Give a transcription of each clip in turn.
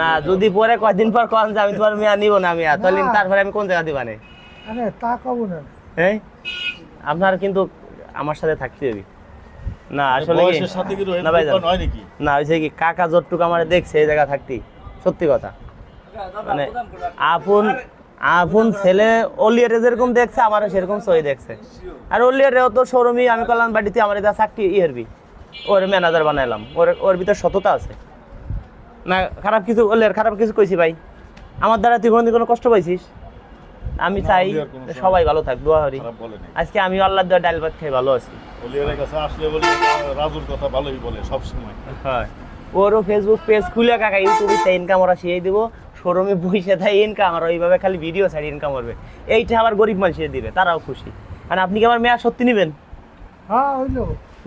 না যদি পরে কয়দিন পর কন যে আমি তোমার মেয়া নিব না মেয়া। তাহলে তারপরে আমি কোন জায়গা দিবানে আরে তা কব না। হ্যাঁ? আপনার কিন্তু আমার সাথে থাকতে হবে। না আসলে কি? বয়সের সাথে কি রোহিত না নাকি? না হয়েছে কি কাকা যতটুকু আমার দেখছে এই জায়গা থাকতি সত্যি কথা। মানে আপন আপন ছেলে অলিয়ারে যেরকম দেখছে আমারও সেরকম সই দেখছে। আর অলিয়ারেও তো সরমি আমি করলাম বাড়িতে আমার এটা চাকরি ইয়েরবি ওর ম্যানেজার বানাইলাম। ওর ওর ভিতর সততা আছে। না খারাপ কিছু অলিয়ার খারাপ কিছু কইছি ভাই। আমার দ্বারা তুই কোনোদিন কোনো কষ্ট পাইছিস? আমি চাই সবাই ভালো থাক দোয়া করি। আজকে আমি আল্লাহ দেওয়া ডাল ভাত খেয়ে ভালো আছি। কাছে আসলে বলে রাজুর কথা ভালোই বলে সব সময় হয়। ওরও ফেসবুক পেজ খুলে কাকা ইউটিউবে ইনকাম ওরা শিখিয়ে দিব। শোরুমে বসে থাকে ইনকাম আর ওইভাবে খালি ভিডিও ছাড়ি ইনকাম করবে। এইটা আবার গরিব মানুষের দিবে তারাও খুশি। আর আপনি কি আমার মেয়া সত্যি নেবেন? হ্যাঁ হইল।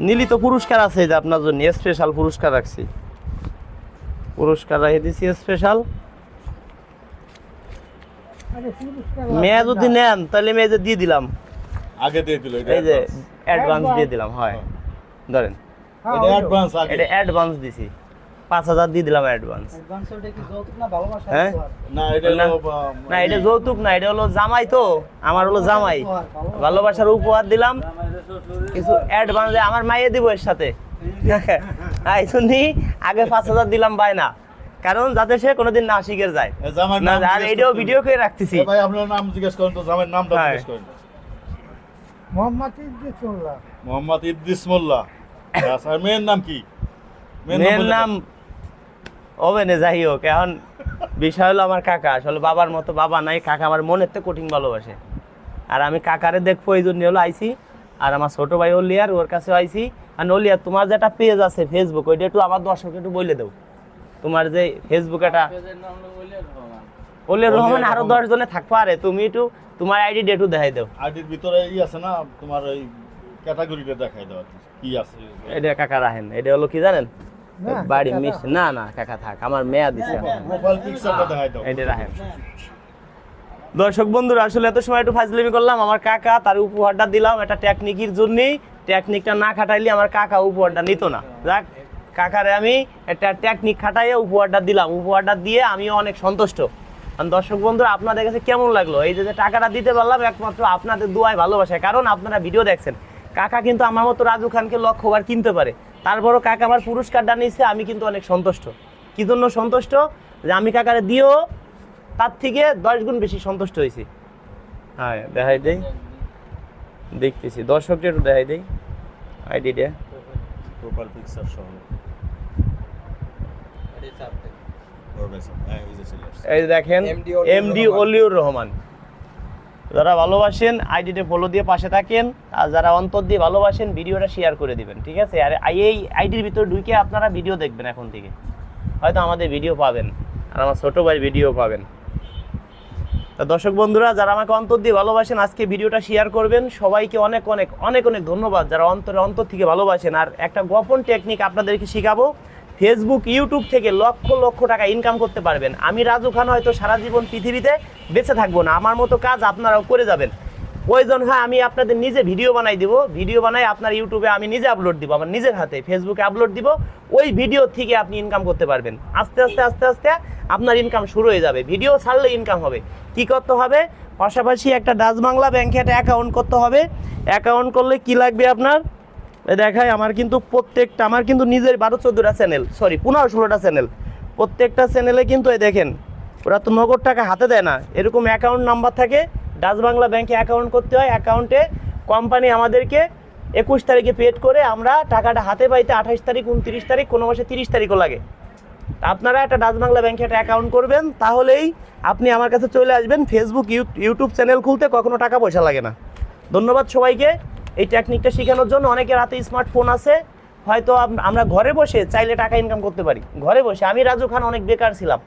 নিলি তো পুরস্কার আছে যে আপনার জন্য স্পেশাল পুরস্কার রাখছি। পুরস্কার রেখে দিছি স্পেশাল মেয়া যদি নেন তাহলে মেয়ে দিয়ে দিলাম। আগে দিয়ে দিল এই যে অ্যাডভান্স দিয়ে দিলাম হয়। ধরেন। হ্যাঁ, এটা অ্যাডভান্স আগে। এটা অ্যাডভান্স দিছি। পাঁচ হাজার দিয়ে দিলাম অ্যাডভান্স হ্যাঁ? না এটা না, হলো না এটা যৌতুক না এটা হলো জামাই তো। আমার হলো জামাই। ভালোবাসার উপহার। দিলাম। কিছু অ্যাডভান্স আমার মাইয়ে দিব এর সাথে। এই শুনি আগে পাঁচ হাজার দিলাম বায়না কারণ যাতে সে কোনোদিন না শিখে যায়। না আর এটাও ভিডিও করে রাখতেছি? ভাই আপনার নাম জিজ্ঞেস করেন তো জামাইয়ের নামটা। জিজ্ঞেস করেন। মোহাম্মদ ইদ্রিসুল্লাহ মোহাম্মদ ইদ্রিস মোল্লা। আচ্ছা, আর মেয়ের নাম কি? মেয়ের নাম হবে না যাই হোক এখন বিষয় হলো আমার কাকা। আসলে বাবার মতো বাবা নাই কাকা আমার মনের তো কঠিন ভালোবাসে। আর আমি কাকারে দেখব এই জন্য হলো আইসি আর আমার ছোট ভাই অলিয়ার ওর কাছে আইসি আর অলিয়ার তোমার যেটা পেজ আছে ফেসবুক ওইটা একটু আমার দর্শক একটু বলে দাও। তোমার যে ফেসবুক একটা অলিয়ার রহমান। আরও দশ জনে থাকব আরে তুমি একটু তোমার আইডি একটু দেখাই দাও। আইডির ভিতরে ই আছে না তোমার ওই ক্যাটাগরিটা দেখাই দাও কি। আছে। এটা কাকা রাখেন এটা হলো কি জানেন? বাড়ি মিস না না কাকা থাক আমার মেয়া দিছে। প্রোফাইল পিকচারটা দেখাই দাও। এটা রাখেন দর্শক বন্ধুরা, আসলে এত সময় একটু ফাজলিমি করলাম, আমার কাকা তার উপহারটা দিলাম, একটা টেকনিকের জন্যই টেকনিকটা না খাটাইলে আমার কাকা উপহারটা নিত না। যাক, কাকারে আমি একটা টেকনিক খাটাইয়ে উপহারটা দিলাম। উপহারটা দিয়ে আমিও অনেক সন্তুষ্ট। দর্শক বন্ধুরা, আপনাদের কাছে কেমন লাগল? এই যে টাকাটা দিতে পারলাম, একমাত্র আপনাদের দোয়ায় ভালোবাসায় কারণ আপনারা ভিডিও দেখছেন। কাকা কিন্তু আমার মতো রাজু খানকে লক্ষবার কিনতে পারে। তারপরও কাকা আমার পুরস্কারটা নিয়েছে, আমি কিন্তু অনেক সন্তুষ্ট। কি জন্য সন্তুষ্ট? যে আমি কাকারে দিয়েও তার থেকে দশ গুণ বেশি সন্তুষ্ট হয়েছি। হ্যাঁ দেখাই দেই। দেখতেছি। দর্শকটা একটু দেখাই দেই। আইডিটা। প্রোফাইল পিকচার সহ এই দেখেন এমডি রহমান। অলিউর রহমান যারা ভালোবাসেন আইডিতে ফলো দিয়ে পাশে থাকেন। আর যারা অন্তর দিয়ে ভালোবাসেন ভিডিওটা শেয়ার করে দিবেন ঠিক আছে? আর এই আইডির ভিতর ঢুকে আপনারা ভিডিও দেখবেন এখন থেকে। হয়তো আমাদের ভিডিও পাবেন। আর আমার ছোটো ভাই ভিডিও পাবেন। তা দর্শক বন্ধুরা, যারা আমাকে অন্তর দিয়ে ভালোবাসেন, আজকে ভিডিওটা শেয়ার করবেন। সবাইকে অনেক অনেক অনেক অনেক ধন্যবাদ যারা অন্তরে, অন্তর থেকে ভালোবাসেন। আর একটা গোপন টেকনিক আপনাদেরকে শেখাবো। ফেসবুক ইউটিউব থেকে লক্ষ লক্ষ টাকা ইনকাম করতে পারবেন। আমি রাজু খান হয়তো সারা জীবন পৃথিবীতে বেঁচে থাকব না। আমার মতো কাজ আপনারাও করে যাবেন। প্রয়োজন হয়, আমি আপনাদের নিজে ভিডিও বানাই দিব। ভিডিও বানাই আপনার ইউটিউবে আমি নিজে আপলোড দিব, আমার নিজের হাতে। ফেসবুকে আপলোড দিব, ওই ভিডিও থেকে আপনি ইনকাম করতে পারবেন। আস্তে আস্তে আস্তে আস্তে আপনার ইনকাম শুরু হয়ে যাবে। ভিডিও ছাড়লে ইনকাম হবে। কি করতে হবে? পাশাপাশি একটা ডাচ বাংলা ব্যাংকে একটা অ্যাকাউন্ট করতে হবে। অ্যাকাউন্ট করলে কি লাগবে আপনার? দেখায় আমার কিন্তু প্রত্যেকটা, আমার কিন্তু নিজের বারো চোদ্দোটা চ্যানেল সরি পনেরো ষোলোটা চ্যানেল প্রত্যেকটা চ্যানেলে কিন্তু এই দেখেন, ওরা তো নগদ টাকা হাতে দেয় না। এরকম অ্যাকাউন্ট নাম্বার থাকে ডাচ বাংলা ব্যাংকে অ্যাকাউন্ট করতে হয়। অ্যাকাউন্টে কোম্পানি আমাদেরকে একুশ তারিখে পেড করে আমরা টাকাটা হাতে পাইতে আঠাশ তারিখ, উনত্রিশ তারিখ, কোনো মাসে তিরিশ তারিখও লাগে। আপনারা একটা ডাচ বাংলা ব্যাংকে একটা অ্যাকাউন্ট করবেন, তাহলেই আপনি আমার কাছে চলে আসবেন ফেসবুক ইউটিউব চ্যানেল খুলতে, কখনো টাকা পয়সা লাগে না। ধন্যবাদ সবাইকে এই টেকনিকটা শেখানোর জন্য। অনেকের হাতে স্মার্টফোন আছে, হয়তো আমরা ঘরে বসে চাইলে টাকা ইনকাম করতে পারি। ঘরে বসে। আমি রাজু খান অনেক বেকার ছিলাম।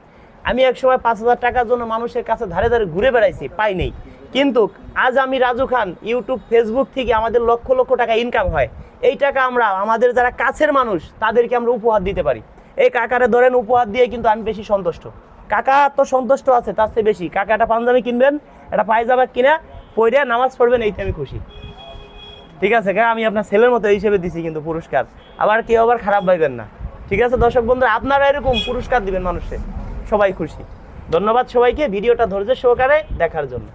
আমি এক সময় পাঁচ হাজার টাকার জন্য মানুষের কাছে ধারে ধারে ঘুরে বেড়াইছি, পাই নেই। কিন্তু আজ আমি রাজু খান ইউটিউব ফেসবুক থেকে আমাদের লক্ষ লক্ষ টাকা ইনকাম হয়। এই টাকা আমরা, আমাদের যারা কাছের মানুষ, তাদেরকে আমরা উপহার দিতে পারি। এই কাকারে ধরেন উপহার দিয়ে কিন্তু আমি বেশি সন্তুষ্ট। কাকা তো সন্তুষ্ট আছে, তার চেয়ে বেশি। কাকা একটা পাঞ্জাবি কিনবেন, একটা পায়জামা কিনা পইরে নামাজ পড়বেন এইতে আমি খুশি। ঠিক আছে, কাকা, আমি আপনার ছেলের মতো হিসেবে দিছি কিন্তু পুরস্কার। আবার কেউ আবার খারাপ ভাইবেন না। ঠিক আছে, দর্শক বন্ধু আপনারা এরকম পুরস্কার দিবেন মানুষে। সবাই খুশি। ধন্যবাদ সবাইকে, ভিডিওটা ধৈর্য সহকারে দেখার জন্য।